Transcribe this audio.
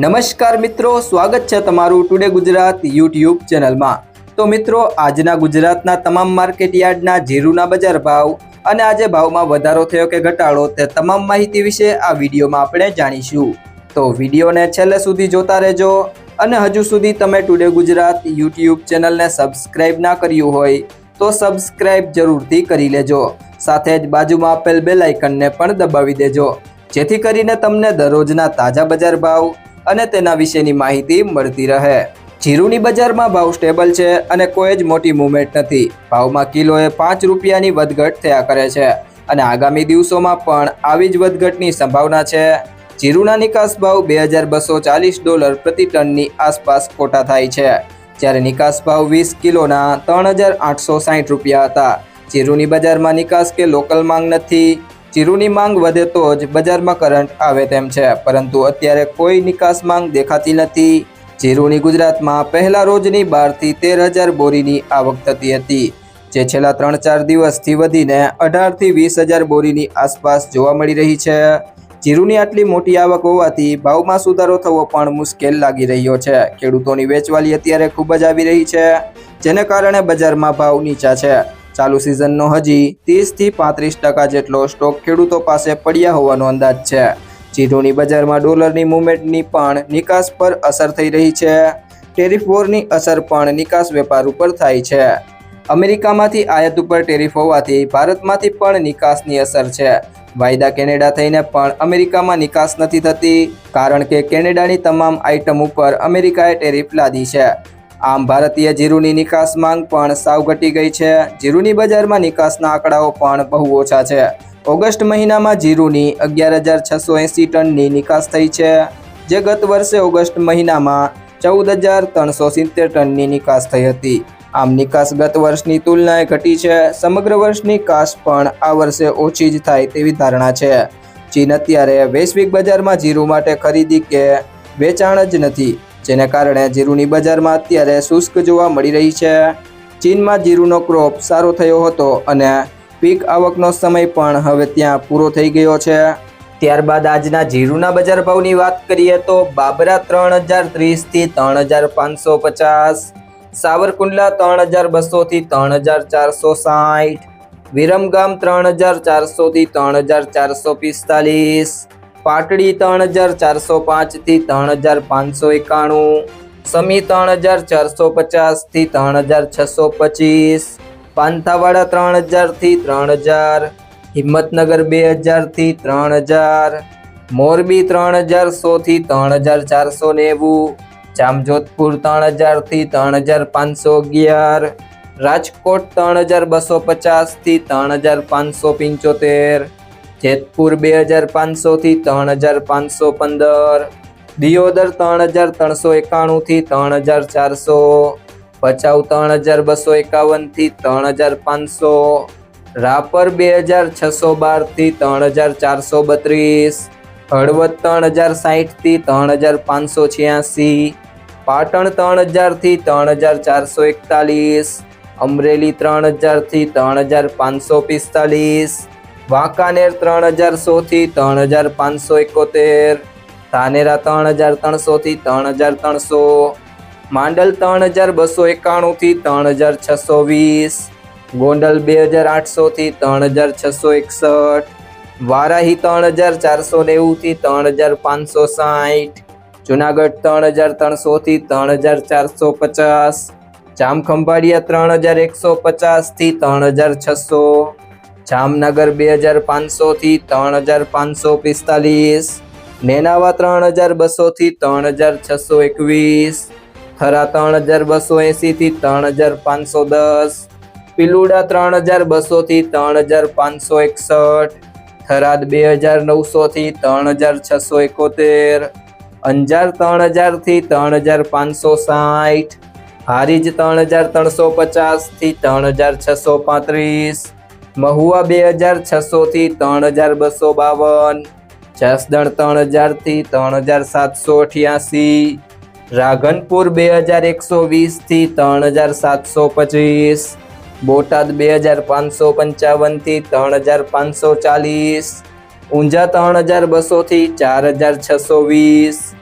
નમસ્કાર મિત્રો, સ્વાગત છે તમારું ટુડે ગુજરાત યુટ્યુબ ચેનલમાં. તો મિત્રો, આજના ગુજરાતના તમામ માર્કેટ યાર્ડના જીરુના બજાર ભાવ અને આજે ભાવમાં વધારો થયો કે ઘટાડો તે તમામ માહિતી વિશે આ વિડીયોમાં આપણે જાણીશું. તો વિડીયોને છેલ્લે સુધી જોતા રહેજો અને હજુ સુધી તમે ટુડે ગુજરાત યુટ્યુબ ચેનલને સબસ્ક્રાઇબ ના કર્યું હોય તો સબસ્ક્રાઇબ જરૂરથી કરી લેજો. સાથે જ બાજુમાં આપેલ બેલ આઇકનને પણ દબાવી દેજો. જેથી કરીને તમને દરરોજના તાજા બજાર ભાવ અને તેના વિશેની માહિતી મળતી રહે. જીરુની બજારમાં ભાવ સ્ટેબલ છે અને કોઈ જ મોટી મુવમેન્ટ નથી. ભાવમાં કિલોએ પાંચ રૂપિયાની વધઘટ થયા કરે છે અને આગામી દિવસોમાં પણ આવી જ વધઘટની સંભાવના છે. જીરુના નિકાસ ભાવ બે હજાર બસો ચાલીસ ડોલર પ્રતિ ટનની આસપાસ ખોટા થાય છે. જ્યારે નિકાસ ભાવ વીસ કિલોના ત્રણ હજાર આઠસો સાઠ રૂપિયા હતા. જીરુની બજારમાં નિકાસ કે લોકલ માંગ નથી. જીરુની માંગ વધે તો જ બજારમાં કરંટ આવે તેમ છે. પરંતુ અત્યારે કોઈ નિકાસ માંગ દેખાતી નથી. જીરુની ગુજરાતમાં પહેલા રોજની બારથી તેર હજાર બોરીની આવક થતી હતી, જે છેલ્લા ત્રણ ચાર દિવસથી વધીને અઢારથી વીસ હજાર બોરીની આસપાસ જોવા મળી રહી છે. જીરુની આટલી મોટી આવક હોવાથી ભાવમાં સુધારો થવો પણ મુશ્કેલ લાગી રહ્યો છે. ખેડૂતોની વેચવાલી અત્યારે ખૂબ જ આવી રહી છે, જેને કારણે બજારમાં ભાવ નીચા છે. ચાલુ સિઝનનો હજી ત્રીસથી પાંત્રીસ ટકા જેટલો સ્ટોક ખેડૂતો પાસે પડ્યા હોવાનો અંદાજ છે. જીરુની બજારમાં ડોલરની મુવમેન્ટની પણ નિકાસ પર અસર થઈ રહી છે. ટેરિફ વોરની અસર પણ નિકાસ વેપાર ઉપર થાય છે. અમેરિકામાંથી આયાત ઉપર ટેરિફ હોવાથી ભારતમાંથી પણ નિકાસની અસર છે. વાયદા કેનેડા થઈને પણ અમેરિકામાં નિકાસ નથી થતી, કારણ કે કેનેડાની તમામ આઇટમ ઉપર અમેરિકાએ ટેરિફ લાદી છે. આમ ભારતીય જીરુની નિકાસ માંગ પણ સાવ ઘટી ગઈ છે. જીરુની બજારમાં નિકાસના આંકડાઓ પણ બહુ ઓછા છે. ઓગસ્ટ મહિનામાં જીરુની અગિયાર હજાર છસો એંસી ટનની નિકાસ થઈ છે, જે ગત વર્ષે ઓગસ્ટ મહિનામાં ચૌદ હજાર ત્રણસો સિત્તેર ટનની નિકાસ થઈ હતી. આમ નિકાસ ગત વર્ષની તુલનાએ ઘટી છે. સમગ્ર વર્ષની કાસ પણ આ વર્ષે ઓછી જ થાય તેવી ધારણા છે. ચીન અત્યારે વૈશ્વિક બજારમાં જીરુ માટે ખરીદી કે વેચાણ જ નથી. જેને કારણે જીરુની બજારમાં અત્યારે શુષ્ક જોવા મળી રહી છે. ચીનમાં જીરુનો ક્રોપ સારો થયો હતો અને પીક આવકનો સમય પણ હવે ત્યાં પૂરો થઈ ગયો છે. ત્યારબાદ આજના જીરુના બજાર ભાવની વાત કરીએ તો બાબરા ત્રણ હજાર ત્રીસથી ત્રણ હજાર પાંચસો પચાસ, સાવરકુંડલા ત્રણ હજાર બસોથી ત્રણ હજાર ચારસો સાઠ, વિરમગામ ત્રણ હજાર ચારસોથી ત્રણ હજાર ચારસો પિસ્તાલીસ પાટડી ત્રણ હજાર ચારસો પાંચથી ત્રણ હજાર પાંચસો એકાણું સમી ત્રણ હજાર ચારસો પચાસથી ત્રણ હજાર છસો પચીસ પાંથાવાડા ત્રણ હજારથી ત્રણ હજાર હિંમતનગર બે હજારથી ત્રણ હજાર મોરબી ત્રણ હજાર સોથી ત્રણ હજાર ચારસો નેવું જામજોધપુર ત્રણ હજારથી ત્રણ હજાર પાંચસો અગિયાર રાજકોટ ત્રણ હજાર બસો પચાસથી ત્રણ હજાર પાંચસો પંચોતેર જેતપુર બે હજાર પાંચસોથી ત્રણ હજાર પાંચસો પંદર દિયોદર ત્રણ હજાર ત્રણસો એકાણુંથી ત્રણ હજાર ચારસો ભચાઉ ત્રણ હજાર બસો એકાવનથી ત્રણ હજાર પાંચસો રાપર બે હજાર છસો બારથી ત્રણ હજાર ચારસો બત્રીસ હળવદ ત્રણ હજાર સાહીઠથી ત્રણ હજાર પાંચસો છ્યાસી પાટણ ત્રણ હજારથી ત્રણ હજાર ચારસો એકતાલીસ અમરેલી ત્રણ હજારથી ત્રણ હજાર પાંચસો પિસ્તાલીસ વાંકાનેર ત્રણ હજાર સોથી ત્રણ હજાર પાંચસો એકોતેર, ધાનેરા ત્રણ હજાર ત્રણસોથી ત્રણ હજાર ત્રણસો, માંડલ ત્રણ હજાર બસો એકાણુંથી ત્રણ હજાર છસો વીસ, ગોંડલ બે હજાર આઠસોથી ત્રણ હજાર છસો એકસઠ, વારાહી ત્રણ હજાર ચારસો નેવુંથી ત્રણ હજાર પાંચસો સાઠ જુનાગઢ ત્રણ હજાર ત્રણસોથી ત્રણ હજાર ચારસો પચાસ, જામખંભાળિયા ત્રણ હજાર એકસો પચાસથી ત્રણ હજાર છસો જામનગર બે હજાર પાંચસોથી ત્રણ હજાર પાંચસો પિસ્તાલીસ નેનાવા ત્રણ હજાર બસોથી ત્રણ હજાર છસો એકવીસ થરા ત્રણ હજાર બસો એંસીથી ત્રણ હજાર પાંચસો દસ પિલુડા ત્રણ હજાર બસોથી ત્રણ હજાર પાંચસો એકસઠ થરાદ બે હજાર નવસોથી ત્રણ હજાર છસો એકોતેર અંજાર ત્રણ હજારથી ત્રણ હજાર પાંચસો સાઠ હારીજ ત્રણ હજાર ત્રણસો પચાસથી ત્રણ હજાર છસો પાંત્રીસ મહુવા બે હજાર છસોથી ત્રણ હજાર બસો બાવન. જસદણ ત્રણ હજારથી ત્રણ હજાર સાતસો અઠ્યાસી. રાધનપુર બે હજાર એકસો વીસથી ત્રણ હજાર સાતસો પચીસ. બોટાદ બે હજાર પાંચસો પંચાવનથી ત્રણ હજાર પાંચસો ચાલીસ. ઊંઝા ત્રણ હજાર બસોથી ચાર હજાર છસો વીસ.